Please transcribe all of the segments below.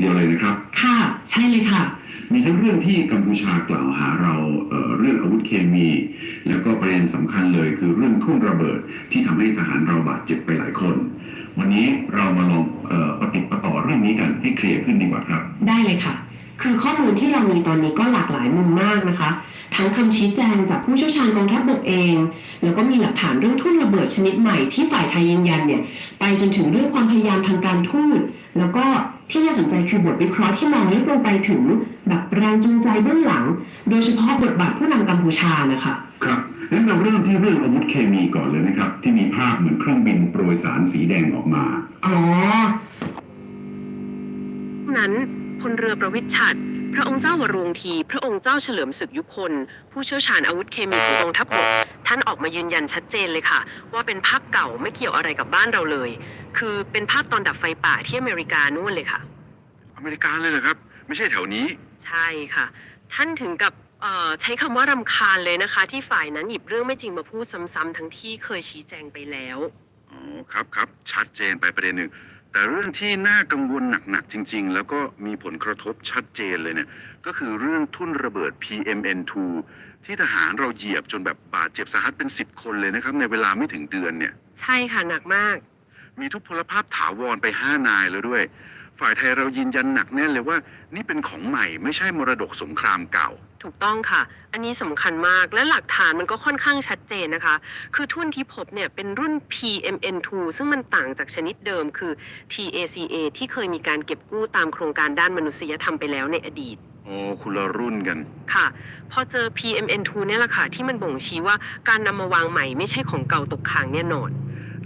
เดียวเลยนะครับ ค่ะ ใช่เลยค่ะ มีทั้งเรื่องที่กัมพูชากล่าวหาเราเอ่อเรื่องอาวุธเคมี แล้วก็ประเด็นสำคัญเลยคือเรื่องทุ่นระเบิดที่ทำให้ทหารเราบาดเจ็บไปหลายคน วันนี้เรามาลองเออประติดประต่อเรื่องนี้กันให้เคลียร์ขึ้นดีกว่าครับ ได้เลยค่ะ คือข้อมูลที่เรามีตอนนี้ก็หลากหลายมุมมากนะคะ ทั้งคำชี้แจงจากผู้เชี่ยวชาญกองทัพบกเอง แล้วก็มีหลักฐานเรื่องทุ่นระเบิดชนิดใหม่ที่ฝ่ายไทยยืนยันเนี่ย ไปจนถึงเรื่องความพยายามทางการทูตแล้วก็ที่น่าสนใจคือบทวิเคราะห์ที่มองลึกลงไปถึงแบบแรงจูงใจเบื้องหลัง โดยเฉพาะบทบาทผู้นำกัมพูชานะคะครับงั้นเราเริ่มที่เรื่องอาวุธเคมีก่อนเลยนะครับ ที่มีภาพเหมือนเครื่องบินโปรยสารสีแดงออกมา อ๋อนั้น พลเรือประวิตรฉัตรพระองค์เจ้าวรวงที พระองค์เจ้าเฉลิมศึกยุคน ผู้เชี่ยวชาญอาวุธเคมีของกองทัพบก ท่านออกมายืนยันชัดเจนเลยค่ะ ว่าเป็นภาพเก่าไม่เกี่ยวอะไรกับบ้านเราเลย คือเป็นภาพตอนดับไฟป่าที่อเมริกานู่นเลยค่ะ อเมริกาเลยเหรอครับ ไม่ใช่แถวนี้ ใช่ค่ะ ท่านถึงกับเอ่อใช้คำว่ารำคาญเลยนะคะ ที่ฝ่ายนั้นหยิบเรื่องไม่จริงมาพูดซ้ำๆทั้งที่เคยชี้แจงไปแล้ว อ๋อครับครับชัดเจนไปประเด็นหนึ่ง แต่เรื่องที่น่ากังวลหนัก ๆ จริง ๆ แล้วก็มีผลกระทบชัดเจนเลยเนี่ย ก็คือเรื่องทุ่นระเบิด PMN2 ที่ทหารเราเหยียบจนแบบบาดเจ็บสาหัสเป็น 10 คนเลยนะครับ ในเวลาไม่ถึงเดือนเนี่ย ใช่ค่ะหนักมาก มีทุพพลภาพถาวรไป 5 นายแล้วด้วย ฝ่ายไทยเรายืนยันหนักแน่นเลยว่า นี่เป็นของใหม่ไม่ใช่มรดกสงครามเก่า ถูกต้องค่ะ อันนี้สำคัญมากและหลักฐานมันก็ค่อนข้างชัดเจนนะคะ คือทุ่นที่พบเนี่ยเป็นรุ่น PMN2 ซึ่งมันต่างจากชนิดเดิมคือ TACA ที่เคยมีการเก็บกู้ตามโครงการด้านมนุษยธรรมไปแล้วในอดีตโอ้คุณละรุ่นกัน ค่ะ พอเจอ PMN2 เนี่ยแหละค่ะ ที่มันบ่งชี้ว่าการนำมาวางใหม่ไม่ใช่ของเก่าตกค้างแน่นอน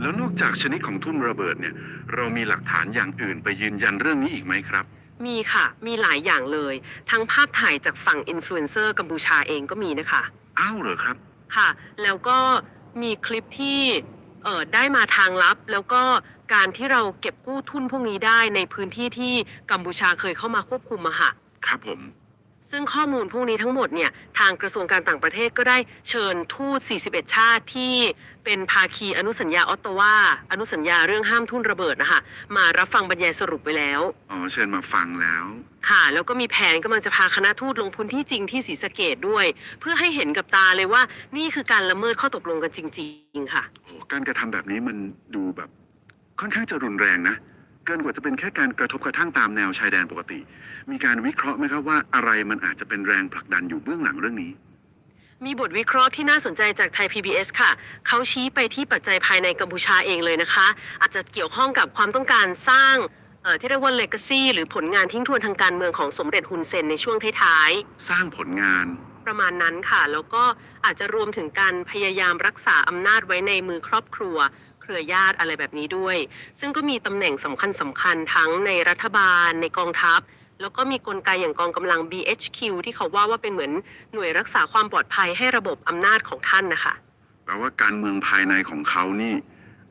แล้วนอกจากชนิดของทุ่นระเบิดเนี่ย เรามีหลักฐานอย่างอื่นไปยืนยันเรื่องนี้อีกไหมครับ มีค่ะ มีหลายอย่างเลย ทั้งภาพถ่ายจากฝั่งอินฟลูเอนเซอร์กัมพูชาเองก็มีนะคะ อ้าวเหรอครับ ค่ะ แล้วก็มีคลิปที่เอ่อได้มาทางลับ แล้วก็การที่เราเก็บกู้ทุนพวกนี้ได้ในพื้นที่ที่กัมพูชาเคยเข้ามาควบคุมมาค่ะ ครับผม ซึ่งข้อมูลพวกนี้ทั้งหมดเนี่ยทางกระทรวงการต่างประเทศก็ได้เชิญทูต 41 ชาติที่เป็นภาคีอนุสัญญาออตตาวาอนุสัญญาเรื่องห้ามทุ่นระเบิดนะคะมารับฟังบรรยายสรุปไปแล้ว อ๋อเชิญมาฟังแล้ว ค่ะ แล้วก็มีแผนกำลังจะพาคณะทูตลงพื้นที่จริงที่ศรีสะเกดด้วย เพื่อให้เห็นกับตาเลยว่านี่คือการละเมิดข้อตกลงกันจริง ๆ ค่ะ โอ้การกระทำแบบนี้มันดูแบบ ค่อนข้างจะรุนแรงนะ เกินกว่าจะเป็นแค่การกระทบกระทั่งตามแนวชายแดนปกติ มีการวิเคราะห์ไหมครับว่าอะไรมันอาจจะเป็นแรงผลักดันอยู่เบื้องหลังเรื่องนี้ มีบทวิเคราะห์ที่น่าสนใจจากไทย PBS ค่ะ เขาชี้ไปที่ปัจจัยภายในกัมพูชาเองเลยนะคะ อาจจะเกี่ยวข้องกับความต้องการสร้างเอ่อที่เรียกว่า legacy หรือผลงานทิ้งทวนทางการเมืองของสมเด็จฮุนเซนในช่วงท้ายๆ สร้างผลงาน ประมาณนั้นค่ะ แล้วก็อาจจะรวมถึงการพยายามรักษาอำนาจไว้ในมือครอบครัว เครือญาติอะไรแบบนี้ด้วย ซึ่งก็มีตำแหน่งสำคัญสำคัญทั้งในรัฐบาลในกองทัพ แล้วก็มีกลไกอย่างกองกำลัง BHQ ที่เขาว่าว่าเป็นเหมือนหน่วยรักษาความปลอดภัยให้ระบบอำนาจของท่านนะคะแปลว่าการเมืองภายในของเขานี่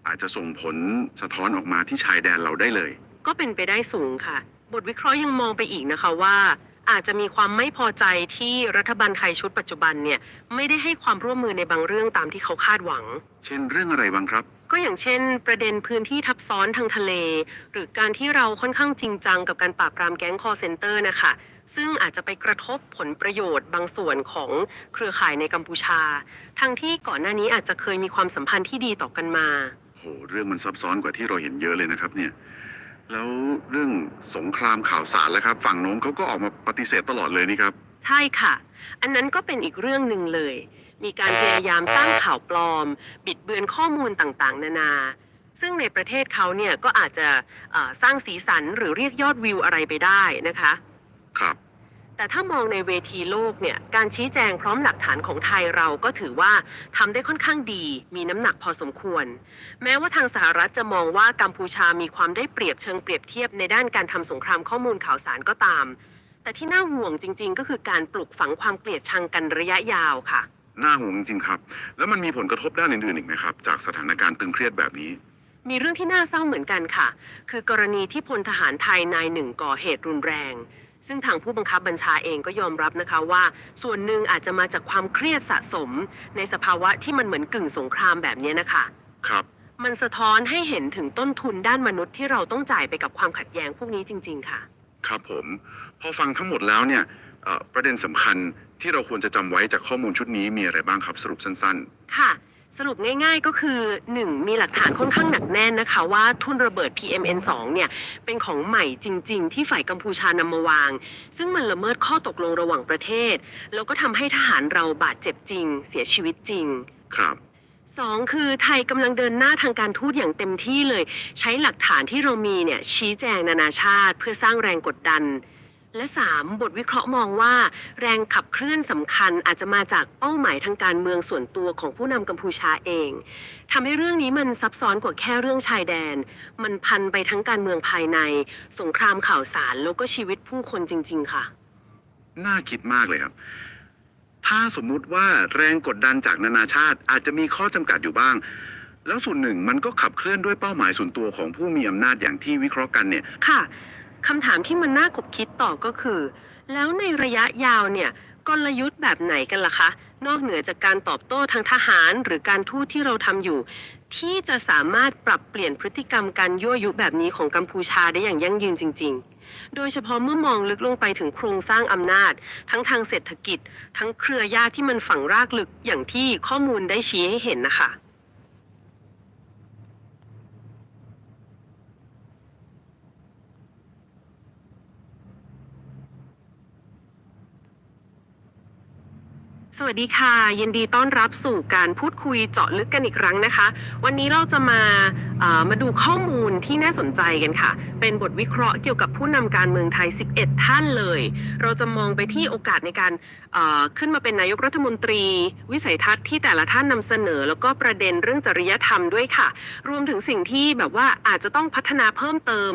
อาจจะส่งผลสะท้อนออกมาที่ชายแดนเราได้เลย ก็เป็นไปได้สูงค่ะ บทวิเคราะห์ยังมองไปอีกนะคะว่า อาจจะมีความไม่พอใจที่รัฐบาลไทยชุดปัจจุบันเนี่ยไม่ได้ให้ความร่วมมือในบางเรื่องตามที่เขาคาดหวัง เช่นเรื่องอะไรบ้างครับ ก็อย่างเช่น ประเด็นพื้นที่ทับซ้อนทางทะเล หรือการที่เราค่อนข้างจริงจังกับการปราบปรามแก๊งคอร์เซนเตอร์นะคะซึ่งอาจจะไปกระทบผลประโยชน์บางส่วนของเครือข่ายในกัมพูชา ทั้งที่ก่อนหน้านี้อาจจะเคยมีความสัมพันธ์ที่ดีต่อกันมา โห เรื่องมันซับซ้อนกว่าที่เราเห็นเยอะเลยนะครับเนี่ย แล้วเรื่องสงครามข่าวสารแล้วครับ ฝั่งโน้นเขาก็ออกมาปฏิเสธตลอดเลยนี่ครับ ใช่ค่ะ อันนั้นก็เป็นอีกเรื่องหนึ่งเลย มีการพยายามสร้างข่าวปลอม บิดเบือนข้อมูลต่างๆ นานา ซึ่งในประเทศเขาเนี่ยก็อาจจะเอ่อสร้างสีสันหรือเรียกยอดวิวอะไรไปได้นะคะ ครับ แต่ถ้ามองในเวทีโลกเนี่ย การชี้แจงพร้อมหลักฐานของไทยเราก็ถือว่าทำได้ค่อนข้างดี มีน้ำหนักพอสมควร แม้ว่าทางสหรัฐจะมองว่ากัมพูชามีความได้เปรียบเชิงเปรียบเทียบในด้านการทำสงครามข้อมูลข่าวสารก็ตาม แต่ที่น่าห่วงจริง ๆ ก็คือการปลุกฝังความเกลียดชังกันระยะยาวค่ะ น่าห่วงจริงๆครับ แล้วมันมีผลกระทบด้านอื่นๆอีกไหมครับ จากสถานการณ์ตึงเครียดแบบนี้มีเรื่องที่น่าเศร้าเหมือนกันค่ะ คือกรณีที่พลทหารไทยนายหนึ่งก่อเหตุรุนแรง ซึ่งทางผู้บังคับบัญชาเองก็ยอมรับนะคะว่า ส่วนหนึ่งอาจจะมาจากความเครียดสะสม ในสภาวะที่มันเหมือนกึ่งสงครามแบบนี้นะคะ ครับ มันสะท้อนให้เห็นถึงต้นทุนด้านมนุษย์ที่เราต้องจ่ายไปกับความขัดแย้งพวกนี้จริง ๆ ค่ะโครับผม พอฟังทั้งหมดแล้วเนี่ยเอ่อประเด็นสำคัญที่เราควรจะจำไว้จากข้อมูลชุดนี้มีอะไรบ้างครับสรุปสั้น ค่ะ สรุปง่ายๆก็คือ 1. มีหลักฐานค่อนข้างหนักแน่นนะคะ ว่าทุ่นระเบิด PMN2 เนี่ย เป็นของใหม่จริง ๆ ที่ฝ่ายกัมพูชานำมาวาง ซึ่งมันละเมิดข้อตกลงระหว่างประเทศ แล้วก็ทำให้ทหารเราบาดเจ็บจริง เสียชีวิตจริงๆครับสองคือไทยกำลังเดินหน้าทางการทูตอย่างเต็มที่เลย ใช้หลักฐานที่เรามีเนี่ยชี้แจงนานาชาติ เพื่อสร้างแรงกดดัน และสามบทวิเคราะห์มองว่า แรงขับเคลื่อนสำคัญอาจจะมาจากเป้าหมายทางการเมืองส่วนตัวของผู้นำกัมพูชาเองทำให้เรื่องนี้มันซับซ้อนกว่าแค่เรื่องชายแดน มันพันไปทั้งการเมืองภายใน สงครามข่าวสารแล้วก็ชีวิตผู้คนจริง ๆ ค่ะ น่าคิดมากเลยครับ ถ้าสมมุติว่าแรงกดดันจากนานาชาติอาจจะมีข้อจำกัดอยู่บ้าง แล้วส่วนหนึ่งมันก็ขับเคลื่อนด้วยเป้าหมายส่วนตัวของผู้มีอำนาจอย่างที่วิเคราะห์กันเนี่ย ค่ะ คำถามที่มันน่าขบคิดต่อก็คือ แล้วในระยะยาวเนี่ยกลยุทธ์แบบไหนกันล่ะคะ นอกเหนือจากการตอบโต้ทางทหารหรือการทูตที่เราทำอยู่ ที่จะสามารถปรับเปลี่ยนพฤติกรรมการยั่วยุแบบนี้ของกัมพูชาได้อย่างยั่งยืนจริง ๆ โดยเฉพาะเมื่อมองลึกลงไปถึงโครงสร้างอำนาจ ทั้งทางเศรษฐกิจ ทั้งเครือญาติที่มันฝังรากลึกอย่างที่ข้อมูลได้ชี้ให้เห็นนะคะ วัสดีค่ะ ยินดีต้อนรับสู่การพูดคุยเจาะลึกกันอีกครั้งนะคะ วันนี้เราจะมามาดูข้อมูลที่น่าสนใจกันค่ะ เป็นบทวิเคราะห์เกี่ยวกับผู้นำการเมืองไทย 11 ท่านเลย เราจะมองไปที่โอกาสในการขึ้นมาเป็นนายกรัฐมนตรี วิสัยทัศน์ที่แต่ละท่านนำเสนอ แล้วก็ประเด็นเรื่องจริยธรรมด้วยค่ะ รวมถึงสิ่งที่แบบว่าอาจจะต้องพัฒนาเพิ่มเติม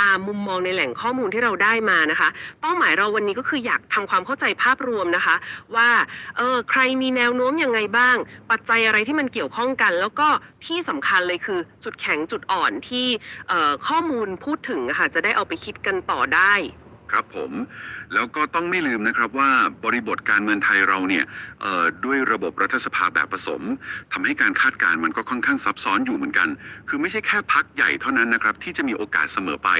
ตามมุมมองในแหล่งข้อมูลที่เราได้มานะคะ เป้าหมายเราวันนี้ก็คืออยากทำความเข้าใจภาพรวมนะคะ ว่าเออใครมีแนวโน้มยังไงบ้าง ปัจจัยอะไรที่มันเกี่ยวข้องกัน แล้วก็ที่สำคัญเลยคือจุดแข็งจุดอ่อนที่ข้อมูลพูดถึงค่ะจะได้เอาไปคิดกันต่อได้ ครับผม แล้วก็ต้องไม่ลืมนะครับว่าบริบทการเมืองไทยเราเนี่ยเอ่อด้วยระบบรัฐสภาแบบผสมทำให้การคาดการณ์มันก็ค่อนข้างซับซ้อนอยู่เหมือนกัน คือไม่ใช่แค่พักใหญ่เท่านั้นนะครับที่จะมีโอกาสเสมอไป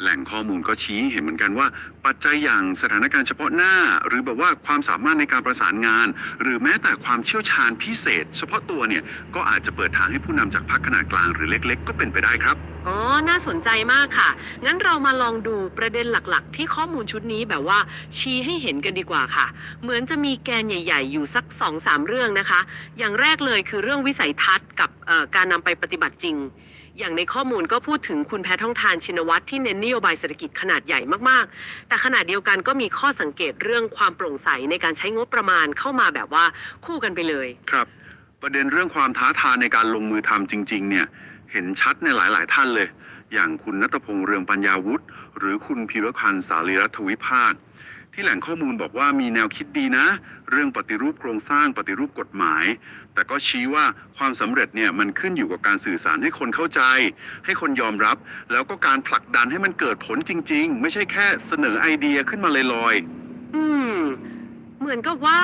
แหล่งข้อมูลก็ชี้ให้เห็นเหมือนกันว่า ปัจจัยอย่างสถานการณ์เฉพาะหน้า หรือแบบว่าความสามารถในการประสานงาน หรือแม้แต่ความเชี่ยวชาญพิเศษ เฉพาะตัวเนี่ยก็อาจจะเปิดทางให้ผู้นำจากพรรคขนาดกลางหรือเล็ก ๆ ก็เป็นไปได้ครับ อ๋อ น่าสนใจมากค่ะ งั้นเรามาลองดูประเด็นหลักๆ ที่ข้อมูลชุดนี้แบบว่าชี้ให้เห็นกันดีกว่าค่ะ เหมือนจะมีแกนใหญ่ๆ อยู่สัก2อสามเรื่องนะคะ อย่างแรกเลยคือเรื่องวิสัยทัศน์กับการนำไปปฏิบัติจริงอย่างในข้อมูลก็พูดถึงคุณแพทองทานชินวัตรที่เน้นนโยบายเศรษฐกิจขนาดใหญ่มากๆ แต่ขณะเดียวกันก็มีข้อสังเกตเรื่องความโปร่งใสในการใช้งบประมาณเข้ามาแบบว่าคู่กันไปเลย ครับ ประเด็นเรื่องความท้าทายในการลงมือทำจริง ๆ เนี่ย เห็นชัดในหลาย ๆ ท่านเลย อย่างคุณนัตพงษ์เรืองปัญญาวุฒิหรือคุณพีรพันธ์สารีรัฐวิภาคที่แหล่งข้อมูลบอกว่ามีแนวคิดดีนะ เรื่องปฏิรูปโครงสร้างปฏิรูปกฎหมาย แต่ก็ชี้ว่าความสำเร็จเนี่ยมันขึ้นอยู่กับการสื่อสารให้คนเข้าใจ ให้คนยอมรับ แล้วก็การผลักดันให้มันเกิดผลจริง ๆ ไม่ใช่แค่เสนอไอเดียขึ้นมาลอยๆอืม เหมือนกับว่า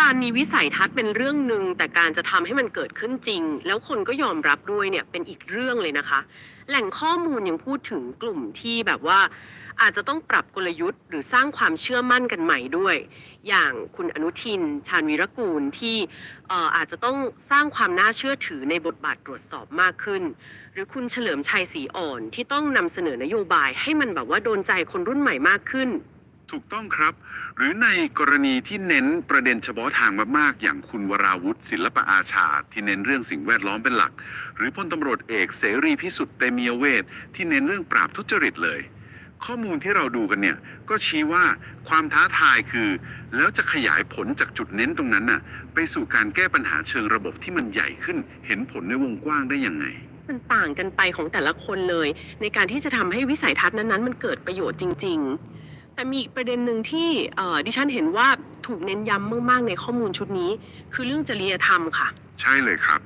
การมีวิสัยทัศน์เป็นเรื่องหนึ่งแต่การจะทำให้มันเกิดขึ้นจริง แล้วคนก็ยอมรับด้วยเนี่ยเป็นอีกเรื่องเลยนะคะ แหล่งข้อมูลยังพูดถึงกลุ่มที่แบบว่า อาจจะต้องปรับกลยุทธ์ หรือสร้างความเชื่อมั่นกันใหม่ด้วย อย่างคุณอนุทิน ชาญวีรกูลที่อ่ออาจจะต้องสร้างความน่าเชื่อถือในบทบาทตรวจสอบมากขึ้น หรือคุณเฉลิมชัยศรีอ่อนที่ต้องนำเสนอนโยบายให้มันแบบว่าโดนใจคนรุ่นใหม่มากขึ้น ถูกต้องครับ หรือในกรณีที่เน้นประเด็นเฉพาะทางมากๆ อย่างคุณวราวุฒิศิลปอาชา ที่เน้นเรื่องสิ่งแวดล้อมเป็นหลัก หรือพลตำรวจเอกเสรีพิสุทธิ์เตมียเวทที่เน้นเรื่องปราบทุจริตเลย ข้อมูลที่เราดูกันเนี่ยก็ชี้ว่าความท้าทายคือ แล้วจะขยายผลจากจุดเน้นตรงนั้นน่ะไปสู่การแก้ปัญหาเชิงระบบที่มันใหญ่ขึ้น เห็นผลในวงกว้างได้ยังไง มันต่างกันไปของแต่ละคนเลย ในการที่จะทำให้วิสัยทัศน์นั้นๆ มันเกิดประโยชน์จริง ๆ แต่มีอีกประเด็นหนึ่งที่ดิฉันเห็นว่าถูกเน้นย้ำมาก ๆ ในข้อมูลชุดนี้ คือเรื่องจริยธรรมค่ะ ใช่เลยครับ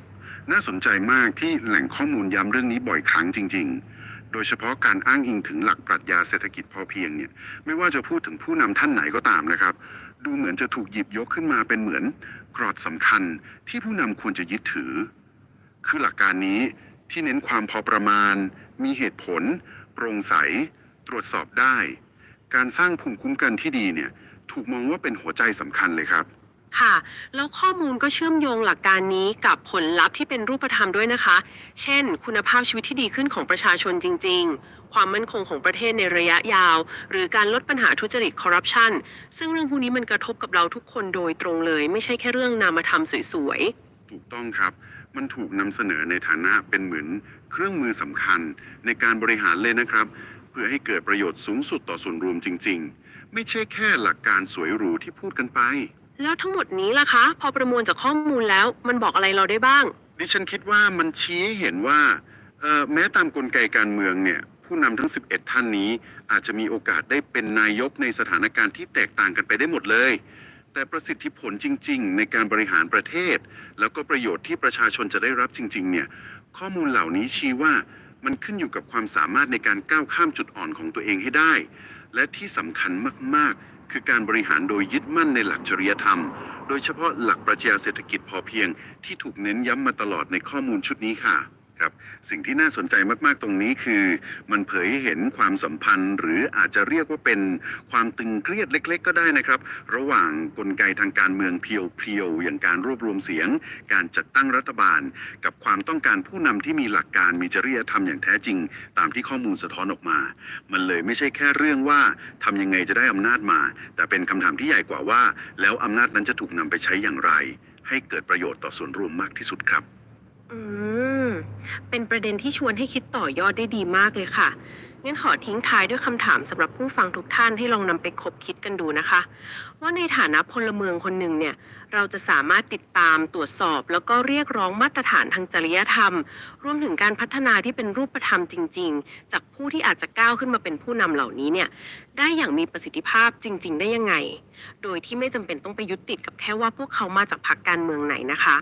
น่าสนใจมากที่แหล่งข้อมูลย้ำเรื่องนี้บ่อยครั้งจริง ๆ โดยเฉพาะการอ้างอิงถึงหลักปรัชญาเศรษฐกิจพอเพียงเนี่ยไม่ว่าจะพูดถึงผู้นำท่านไหนก็ตามนะครับ ดูเหมือนจะถูกหยิบยกขึ้นมาเป็นเหมือน กรอดสำคัญที่ผู้นำควรจะยึดถือ คือหลักการนี้ที่เน้นความพอประมาณ มีเหตุผล โปร่งใส ตรวจสอบได้ การสร้างภูมิคุ้มกันที่ดีเนี่ยถูกมองว่าเป็นหัวใจสำคัญเลยครับ ค่ะ แล้วข้อมูลก็เชื่อมโยงหลักการนี้กับผลลัพธ์ที่เป็นรูปธรรมด้วยนะคะ เช่น คุณภาพชีวิตที่ดีขึ้นของประชาชนจริง ๆ ความมั่นคงของประเทศในระยะยาว หรือการลดปัญหาทุจริตคอร์รัปชันซึ่งเรื่องพวกนี้มันกระทบกับเราทุกคนโดยตรงเลย ไม่ใช่แค่เรื่องนามธรรมสวยๆ ถูกต้องครับ มันถูกนำเสนอในฐานะเป็นเหมือนเครื่องมือสำคัญในการบริหารเลยนะครับเพื่อให้เกิดประโยชน์สูงสุดต่อส่วนรวมจริง ๆ ไม่ใช่แค่หลักการสวยหรูที่พูดกันไป แล้วทั้งหมดนี้ล่ะคะ พอประมวลจากข้อมูลแล้วมันบอกอะไรเราได้บ้าง ดิฉันคิดว่ามันชี้ให้เห็นว่าเอ่อแม้ตามกลไกการเมืองเนี่ยผู้นำทั้ง 11 ท่านนี้ อาจจะมีโอกาสได้เป็นนายกในสถานการณ์ที่แตกต่างกันไปได้หมดเลย แต่ประสิทธิผลจริง ๆ ในการบริหารประเทศ แล้วก็ประโยชน์ที่ประชาชนจะได้รับจริง ๆ เนี่ยข้อมูลเหล่านี้ชี้ว่า มันขึ้นอยู่กับความสามารถในการก้าวข้ามจุดอ่อนของตัวเองให้ได้ และที่สำคัญมากๆ คือการบริหารโดยยึดมั่นในหลักจริยธรรม โดยเฉพาะหลักปรัชญาเศรษฐกิจพอเพียง ที่ถูกเน้นย้ำมาตลอดในข้อมูลชุดนี้ค่ะ ครับสิ่งที่น่าสนใจมากๆตรงนี้คือ มันเผยให้เห็นความสัมพันธ์ หรืออาจจะเรียกว่าเป็นความตึงเครียดเล็ก ๆ ก็ได้นะครับ ระหว่างกลไกทางการเมืองเพียวๆอย่างการรวบรวมเสียง การจัดตั้งรัฐบาล กับความต้องการผู้นำที่มีหลักการมีจริยธรรมอย่างแท้จริง ตามที่ข้อมูลสะท้อนออกมา มันเลยไม่ใช่แค่เรื่องว่าทำยังไงจะได้อำนาจมา แต่เป็นคำถามที่ใหญ่กว่าว่า แล้วอำนาจนั้นจะถูกนำไปใช้อย่างไร ให้เกิดประโยชน์ต่อส่วนรวมมากที่สุดครับ อืม เป็นประเด็นที่ชวนให้คิดต่อยอดได้ดีมากเลยค่ะงั้นขอทิ้งท้ายด้วยคำถามสำหรับผู้ฟังทุกท่านให้ลองนำไปคบคิดกันดูนะคะ ว่าในฐานะพลเมืองคนหนึ่งเนี่ย เราจะสามารถติดตามตรวจสอบ แล้วก็เรียกร้องมาตรฐานทางจริยธรรม รวมถึงการพัฒนาที่เป็นรูปธรรมจริง ๆ จากผู้ที่อาจจะก้าวขึ้นมาเป็นผู้นำเหล่านี้เนี่ย ได้อย่างมีประสิทธิภาพจริง ๆ ได้ยังไง โดยที่ไม่จำเป็นต้องไปยึดติดกับแค่ว่าพวกเขามาจากพรรคการเมืองไหนนะคะ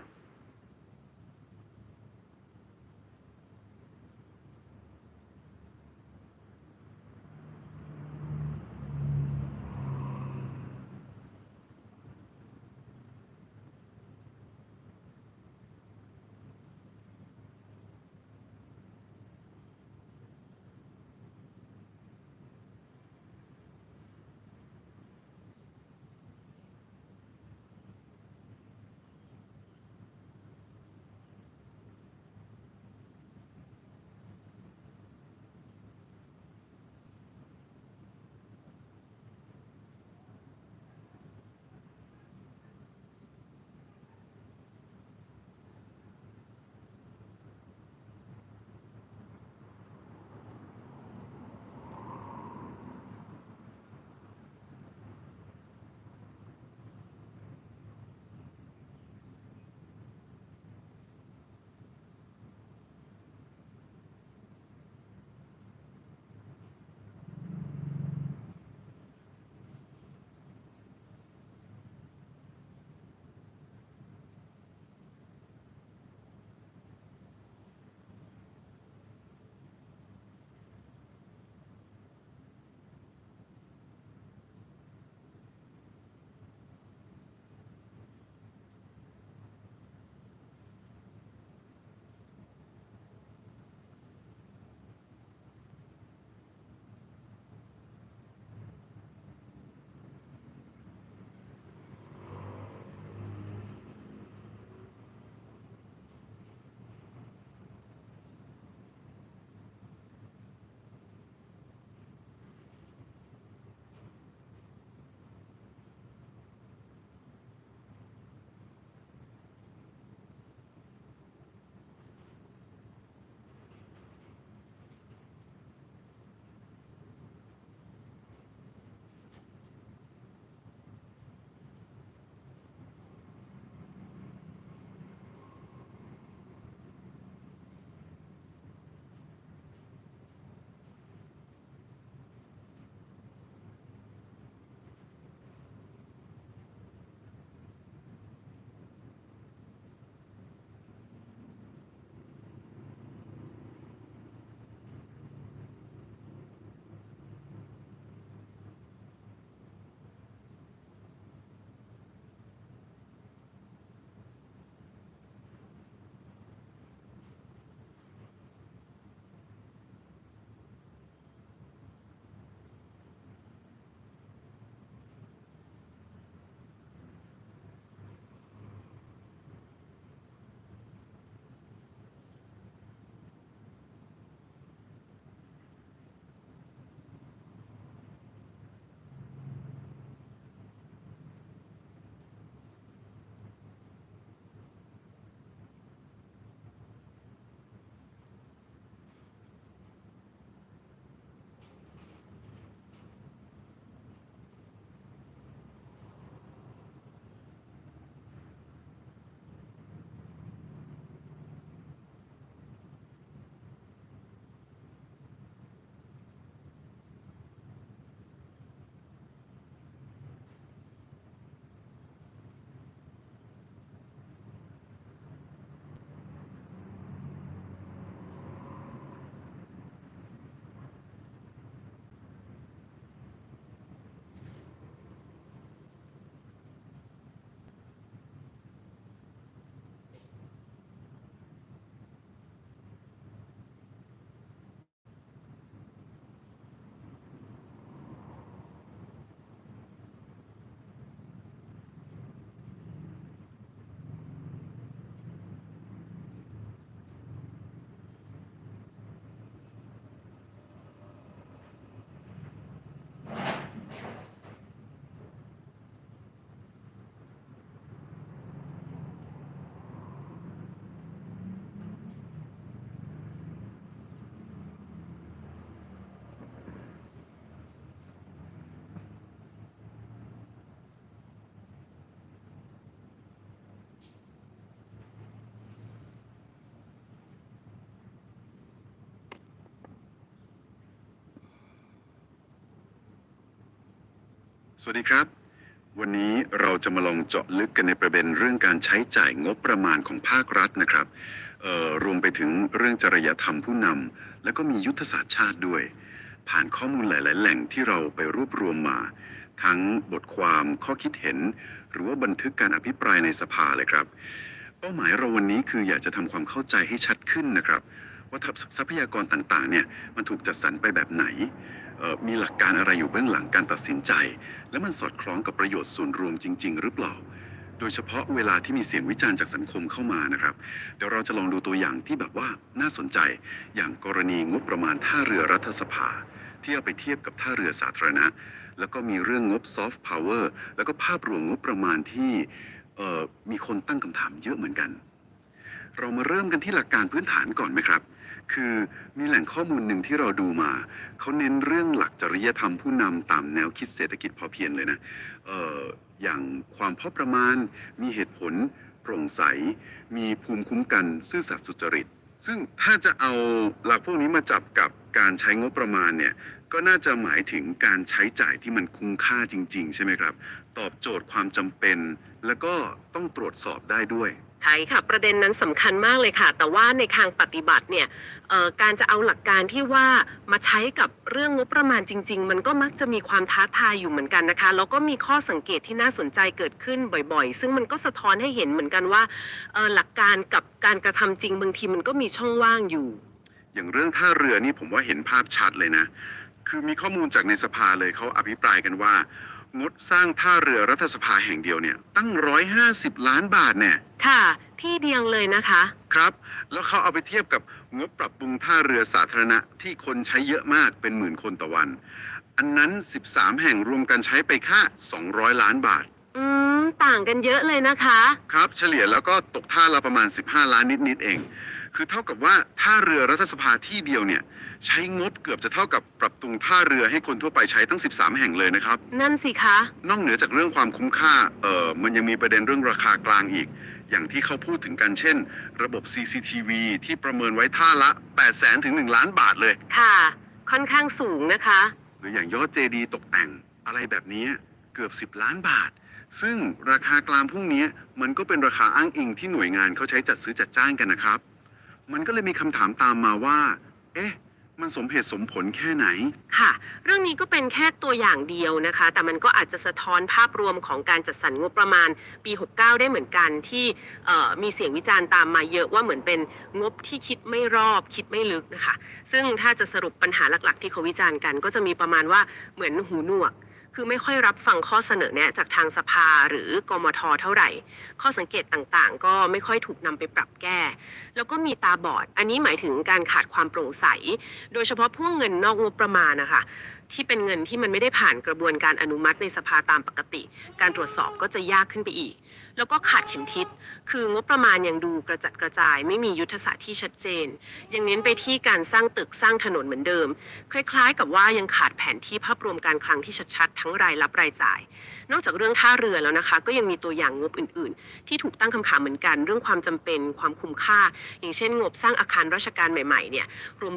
วัสดีครับ วันนี้เราจะมาลองเจาะลึกกันในประเด็นเรื่องการใช้จ่ายงบประมาณของภาครัฐนะครับรวมไปถึงเรื่องจริยธรรมผู้นำแล้วก็มียุทธศาสตร์ชาติด้วย ผ่านข้อมูลหลาย ๆ แหล่งที่เราไปรวบรวมมา ทั้งบทความข้อคิดเห็น หรือว่าบันทึกการอภิปรายในสภาเลยครับ เป้าหมายเราวันนี้คืออยากจะทำความเข้าใจให้ชัดขึ้นนะครับ ว่าทรัพยากรต่าง ๆ เนี่ยมันถูกจัดสรรไปแบบไหน มีหลักการอะไรอยู่เบื้องหลังการตัดสินใจ และมันสอดคล้องกับประโยชน์ส่วนรวมจริง ๆ หรือเปล่า โดยเฉพาะเวลาที่มีเสียงวิจารณ์จากสังคมเข้ามานะครับ เดี๋ยวเราจะลองดูตัวอย่างที่แบบว่าน่าสนใจ อย่างกรณีงบประมาณท่าเรือรัฐสภา ที่เอาไปเทียบกับท่าเรือสาธารณะ แล้วก็มีเรื่องงบซอฟต์พาวเวอร์แล้วก็ภาพรวมงบประมาณที่มีคนตั้งคำถามเยอะเหมือนกัน เรามาเริ่มกันที่หลักการพื้นฐานก่อนไหมครับ คือมีแหล่งข้อมูลหนึ่งที่เราดูมา เขาเน้นเรื่องหลักจริยธรรมผู้นำตามแนวคิดเศรษฐกิจพอเพียงเลยนะเอ่ออย่างความพอประมาณ มีเหตุผลโปร่งใส มีภูมิคุ้มกันซื่อสัตย์สุจริต ซึ่งถ้าจะเอาหลักพวกนี้มาจับกับการใช้งบประมาณเนี่ยก็น่าจะหมายถึงการใช้จ่ายที่มันคุ้มค่าจริง ๆ ใช่ไหมครับ ตอบโจทย์ความจำเป็น แล้วก็ต้องตรวจสอบได้ด้วย ใช่ค่ะ ประเด็นนั้นสำคัญมากเลยค่ะ แต่ว่าในทางปฏิบัติเนี่ย การจะเอาหลักการที่ว่ามาใช้กับเรื่องงบประมาณจริง ๆ มันก็มักจะมีความท้าทายอยู่เหมือนกันนะคะ แล้วก็มีข้อสังเกตที่น่าสนใจเกิดขึ้นบ่อย ๆ ซึ่งมันก็สะท้อนให้เห็นเหมือนกันว่าหลักการกับการกระทำจริงบางทีมันก็มีช่องว่างอยู่ อย่างเรื่องท่าเรือนี่ผมว่าเห็นภาพชัดเลยนะ คือมีข้อมูลจากในสภาเลยเขาอภิปรายกันว่า งดสร้างท่าเรือรัฐสภาแห่งเดียวเนี่ย ตั้ง 150 ล้านบาทเนี่ยค่ะ ที่เดียวเลยนะคะ ครับ แล้วเขาเอาไปเทียบกับงบปรับปรุงท่าเรือสาธารณะที่คนใช้เยอะมากเป็นหมื่นคนต่อวัน อันนั้น 13 แห่งรวมกันใช้ไปแค่200 ล้านบาท อืม ต่างกันเยอะเลยนะคะ ครับเฉลี่ยแล้วก็ตกท่าละประมาณ 15 ล้านนิด ๆ เอง คือเท่ากับว่าท่าเรือรัฐสภาที่เดียวเนี่ย ใช้งบเกือบจะเท่ากับปรับปรุงท่าเรือให้คนทั่วไปใช้ตั้ง 13 แห่งเลยนะครับ นั่นสิคะ นอกเหนือจากเรื่องความคุ้มค่า เอ่อมันยังมีประเด็นเรื่องราคากลางอีก อย่างที่เขาพูดถึงกันเช่น ระบบ CCTV ที่ประเมินไว้ท่าละ 8 0 0 0 0ถึง1ล้านบาทเลย ค่ะ ค่อนข้างสูงนะคะ หรืออย่างยอดเจดีตกแต่งอะไรแบบนี้เกือบ 10 ล้านบาท ซึ่งราคากลางพวกนี้มันก็เป็นราคาอ้างอิงที่หน่วยงานเขาใช้จัดซื้อจัดจ้างกันนะครับ มันก็เลยมีคำถามตามมาว่า เอ๊ะ มันสมเหตุสมผลแค่ไหน ค่ะ เรื่องนี้ก็เป็นแค่ตัวอย่างเดียวนะคะ แต่มันก็อาจจะสะท้อนภาพรวมของการจัดสรรงบประมาณปี 69 ได้เหมือนกันที่มีเสียงวิจารณ์ตามมาเยอะว่าเหมือนเป็นงบที่คิดไม่รอบคิดไม่ลึกนะคะ ซึ่งถ้าจะสรุปปัญหาหลัก ๆ ที่เขาวิจารณ์กัน ก็จะมีประมาณว่าเหมือนหูหนวก คือไม่ค่อยรับฟังข้อเสนอแนะจากทางสภาหรือกมทเท่าไหร่ ข้อสังเกตต่างๆ ก็ไม่ค่อยถูกนำไปปรับแก้ แล้วก็มีตาบอด อันนี้หมายถึงการขาดความโปร่งใส โดยเฉพาะพวกเงินนอกงบประมาณนะคะที่เป็นเงินที่มันไม่ได้ผ่านกระบวนการอนุมัติในสภาตามปกติ การตรวจสอบก็จะยากขึ้นไปอีก แล้วก็ขาดเข็มทิศ คืองบประมาณยังดูกระจัดกระจาย ไม่มียุทธศาสตร์ที่ชัดเจน ยังเน้นไปที่การสร้างตึกสร้างถนนเหมือนเดิม คล้ายๆ กับว่ายังขาดแผนที่ภาพรวมการคลังที่ชัดๆ ทั้งรายรับรายจ่าย นอกจากเรื่องท่าเรือแล้วนะคะ ก็ยังมีตัวอย่างงบอื่น ๆ ที่ถูกตั้งคำถามเหมือนกัน เรื่องความจำเป็นความคุ้มค่า อย่างเช่น งบสร้างอาคารราชการใหม่ๆเนี่ย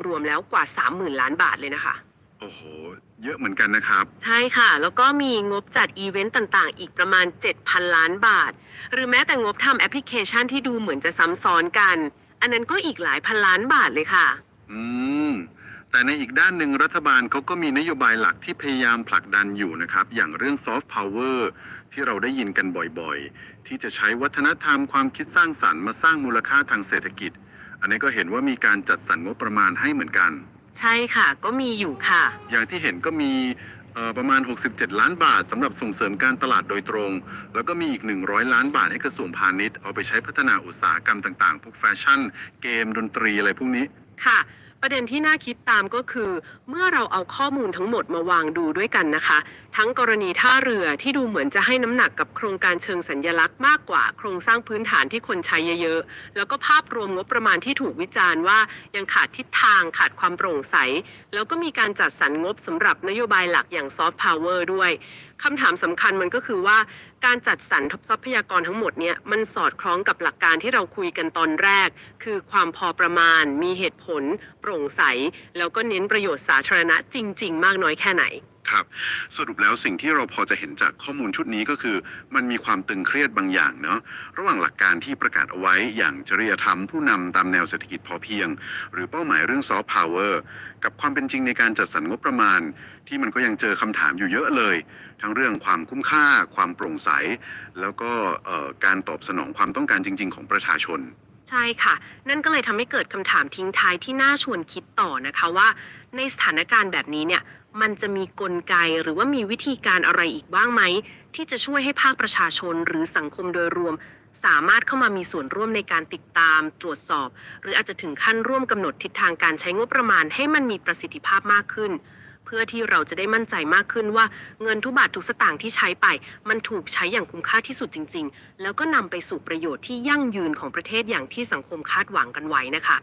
รวมๆแล้วกว่า 30,000 ล้านบาทเลยนะคะ โอ้โห เยอะเหมือนกันนะครับ ใช่ค่ะ แล้วก็มีงบจัดอีเวนต์ต่างๆ อีกประมาณ 7,000 ล้านบาท หรือแม้แต่งบทำแอปพลิเคชันที่ดูเหมือนจะซ้ำซ้อนกัน อันนั้นก็อีกหลายพันล้านบาทเลยค่ะ อืม แต่ในอีกด้านหนึ่งรัฐบาลเขาก็มีนโยบายหลักที่พยายามผลักดันอยู่นะครับ อย่างเรื่องซอฟต์พาวเวอร์ที่เราได้ยินกันบ่อยๆ ที่จะใช้วัฒนธรรมความคิดสร้างสรรค์มาสร้างมูลค่าทางเศรษฐกิจ อันนี้ก็เห็นว่ามีการจัดสรรงบประมาณให้เหมือนกัน ใช่ค่ะ ก็มีอยู่ค่ะ อย่างที่เห็นก็มีเอ่อประมาณ 67 ล้านบาทสำหรับส่งเสริมการตลาดโดยตรง แล้วก็มีอีก 100 ล้านบาทให้กระทรวงพาณิชย์เอาไปใช้พัฒนาอุตสาหกรรมต่างๆ พวกแฟชั่น เกมดนตรีอะไรพวกนี้ ค่ะ ประเด็นที่น่าคิดตามก็คือ เมื่อเราเอาข้อมูลทั้งหมดมาวางดูด้วยกันนะคะ ทั้งกรณีท่าเรือที่ดูเหมือนจะให้น้ำหนักกับโครงการเชิงสัญญลักษณ์มากกว่าโครงสร้างพื้นฐานที่คนใช้เยอะๆ แล้วก็ภาพรวมงบประมาณที่ถูกวิจารณ์ว่ายังขาดทิศทางขาดความโปร่งใส แล้วก็มีการจัดสรรงบสำหรับนโยบายหลักอย่างซอฟต์พาวเวอร์ด้วย คำถามสำคัญมันก็คือว่าการจัดสรรทรัพยากรทั้งหมดเนี่ยมันสอดคล้องกับหลักการที่เราคุยกันตอนแรก คือความพอประมาณ มีเหตุผล โปร่งใส แล้วก็เน้นประโยชน์สาธารณะจริง ๆ มากน้อยแค่ไหนครับ สรุปแล้วสิ่งที่เราพอจะเห็นจากข้อมูลชุดนี้ก็คือ มันมีความตึงเครียดบางอย่างเนาะระหว่างหลักการที่ประกาศเอาไว้อย่างจริยธรรมผู้นำตามแนวเศรษฐกิจพอเพียง หรือเป้าหมายเรื่องซอฟต์พาวเวอร์กับความเป็นจริงในการจัดสรรงบประมาณ ที่มันก็ยังเจอคำถามอยู่เยอะเลย ทั้งเรื่องความคุ้มค่า ความโปร่งใส แล้วก็เอ่อการตอบสนองความต้องการจริง ๆ ของประชาชน ใช่ค่ะ นั่นก็เลยทำให้เกิดคำถามทิ้งท้ายที่น่าชวนคิดต่อนะคะว่า ในสถานการณ์แบบนี้เนี่ย มันจะมีกลไกหรือว่ามีวิธีการอะไรอีกบ้างไหม ที่จะช่วยให้ภาคประชาชนหรือสังคมโดยรวม สามารถเข้ามามีส่วนร่วมในการติดตาม ตรวจสอบ หรืออาจจะถึงขั้นร่วมกำหนดทิศทางการใช้งบประมาณให้มันมีประสิทธิภาพมากขึ้น เพื่อที่เราจะได้มั่นใจมากขึ้นว่าเงินทุกบาททุกสตางค์ที่ใช้ไป มันถูกใช้อย่างคุ้มค่าที่สุดจริง ๆ แล้วก็นำไปสู่ประโยชน์ที่ยั่งยืนของประเทศอย่างที่สังคมคาดหวังกันไว้นะคะ